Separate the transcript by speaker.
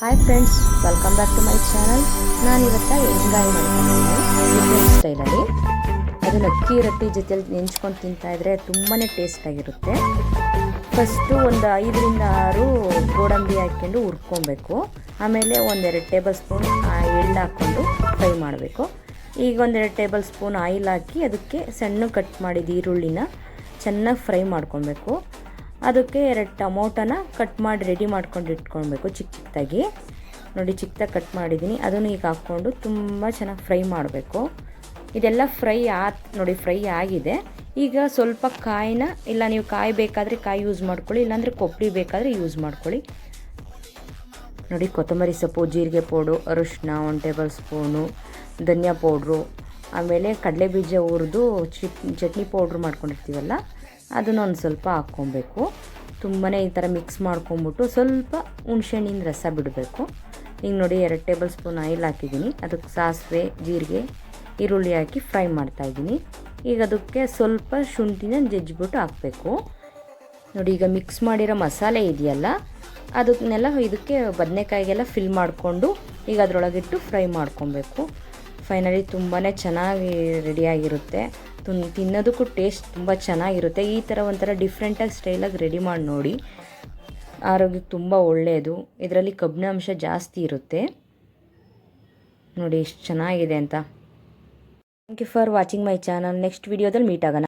Speaker 1: Hi friends welcome back to my channel ನಾನು ಇವತ್ತು ಎಣ್ಗಾಯಿ ಮಾಡ್ಕೊಂಡಿದ್ದೀನಿ ಸ್ಟೈಲಲ್ಲಿ ಅದನ್ನು ಅಕ್ಕಿ ರೊಟ್ಟಿ ಜೊತೆಯಲ್ಲಿ ನೆಂಚ್ಕೊಂಡು ತಿಂತಾ ಇದ್ರೆ ತುಂಬಾ ಟೇಸ್ಟಾಗಿರುತ್ತೆ ಫಸ್ಟು ಒಂದು ಐದರಿಂದ ಆರು ಗೋಡಂಬಿ ಹಾಕ್ಕೊಂಡು ಹುರ್ಕೊಬೇಕು. ಆಮೇಲೆ ಒಂದೆರಡು ಟೇಬಲ್ ಸ್ಪೂನ್ ಎಳ್ಳು ಹಾಕ್ಕೊಂಡು ಫ್ರೈ ಮಾಡಬೇಕು. ಈಗ ಒಂದೆರಡು ಟೇಬಲ್ ಸ್ಪೂನ್ ಆಯಿಲ್ ಹಾಕಿ ಅದಕ್ಕೆ ಸಣ್ಣ ಕಟ್ ಮಾಡಿದ ಈರುಳ್ಳಿನ ಚೆನ್ನಾಗಿ ಫ್ರೈ ಮಾಡ್ಕೊಬೇಕು. ಅದಕ್ಕೆ ಎರಡು ಟೊಮೊಟೊನ ಕಟ್ ಮಾಡಿ ರೆಡಿ ಮಾಡ್ಕೊಂಡು ಇಟ್ಕೊಳ್ಬೇಕು ಚಿಕ್ಕ ಚಿಕ್ಕದಾಗಿ. ನೋಡಿ, ಚಿಕ್ಕದಾಗಿ ಕಟ್ ಮಾಡಿದ್ದೀನಿ. ಅದನ್ನು ಈಗ ಹಾಕ್ಕೊಂಡು ತುಂಬ ಚೆನ್ನಾಗಿ ಫ್ರೈ ಮಾಡಬೇಕು. ಇದೆಲ್ಲ ಫ್ರೈ ಆ, ನೋಡಿ, ಫ್ರೈ ಆಗಿದೆ. ಈಗ ಸ್ವಲ್ಪ ಕಾಯಿನ, ಇಲ್ಲ ನೀವು ಕಾಯಿ ಬೇಕಾದರೆ ಕಾಯಿ ಯೂಸ್ ಮಾಡ್ಕೊಳ್ಳಿ, ಇಲ್ಲಾಂದರೆ ಕೊಬ್ಬರಿ ಬೇಕಾದರೆ ಯೂಸ್ ಮಾಡ್ಕೊಳ್ಳಿ. ನೋಡಿ, ಕೊತ್ತಂಬರಿ ಸೊಪ್ಪು, ಜೀರಿಗೆ ಪೌಡು ಅರಿಶಿನ ಒಂದು ಟೇಬಲ್ ಸ್ಪೂನು, ಧನಿಯಾ ಪೌಡ್ರು, ಆಮೇಲೆ ಕಡಲೆ ಬೀಜ ಹುರಿದು ಚಿಟ್ ಚಟ್ನಿ ಪೌಡ್ರ್ ಮಾಡ್ಕೊಂಡಿರ್ತೀವಲ್ಲ ಅದನ್ನು ಒಂದು ಸ್ವಲ್ಪ ಹಾಕ್ಕೊಬೇಕು. ತುಂಬಾ ಈ ಥರ ಮಿಕ್ಸ್ ಮಾಡ್ಕೊಂಬಿಟ್ಟು ಸ್ವಲ್ಪ ಹುಣ್ಸೆಹಣ್ಣಿನ ರಸ ಬಿಡಬೇಕು. ಈಗ ನೋಡಿ ಎರಡು ಟೇಬಲ್ ಸ್ಪೂನ್ ಆಯಿಲ್ ಹಾಕಿದ್ದೀನಿ. ಅದಕ್ಕೆ ಸಾಸಿವೆ, ಜೀರಿಗೆ, ಈರುಳ್ಳಿ ಹಾಕಿ ಫ್ರೈ ಮಾಡ್ತಾಯಿದ್ದೀನಿ ಈಗ ಅದಕ್ಕೆ ಸ್ವಲ್ಪ ಶುಂಠಿನ ಜಜ್ಜಿಬಿಟ್ಟು ಹಾಕಬೇಕು. ನೋಡಿ, ಈಗ ಮಿಕ್ಸ್ ಮಾಡಿರೋ ಮಸಾಲೆ ಇದೆಯಲ್ಲ, ಅದನ್ನೆಲ್ಲ ಇದಕ್ಕೆ ಬದನೆಕಾಯಿಗೆಲ್ಲ ಫಿಲ್ ಮಾಡಿಕೊಂಡು ಈಗ ಅದರೊಳಗಿಟ್ಟು ಫ್ರೈ ಮಾಡ್ಕೊಬೇಕು. ಫೈನಲಿ ತುಂಬಾ ಚೆನ್ನಾಗಿ ರೆಡಿಯಾಗಿರುತ್ತೆ ತಿನ್ನೋದಕ್ಕೂ ಟೇಸ್ಟ್ ತುಂಬ ಚೆನ್ನಾಗಿರುತ್ತೆ. ಈ ಥರ ಒಂಥರ ಡಿಫ್ರೆಂಟಾಗಿ ಸ್ಟೈಲಾಗಿ ರೆಡಿ ಮಾಡಿ ನೋಡಿ. ಆರೋಗ್ಯಕ್ಕೆ ತುಂಬ ಒಳ್ಳೆಯದು ಇದರಲ್ಲಿ ಕಬ್ಬಿಣಾಂಶ ಜಾಸ್ತಿ ಇರುತ್ತೆ. ನೋಡಿ ಎಷ್ಟು ಚೆನ್ನಾಗಿದೆ ಅಂತ. Thank you for watching my channel next ವೀಡಿಯೋದಲ್ಲಿ ಮೀಟ್ ಆಗೋಣ.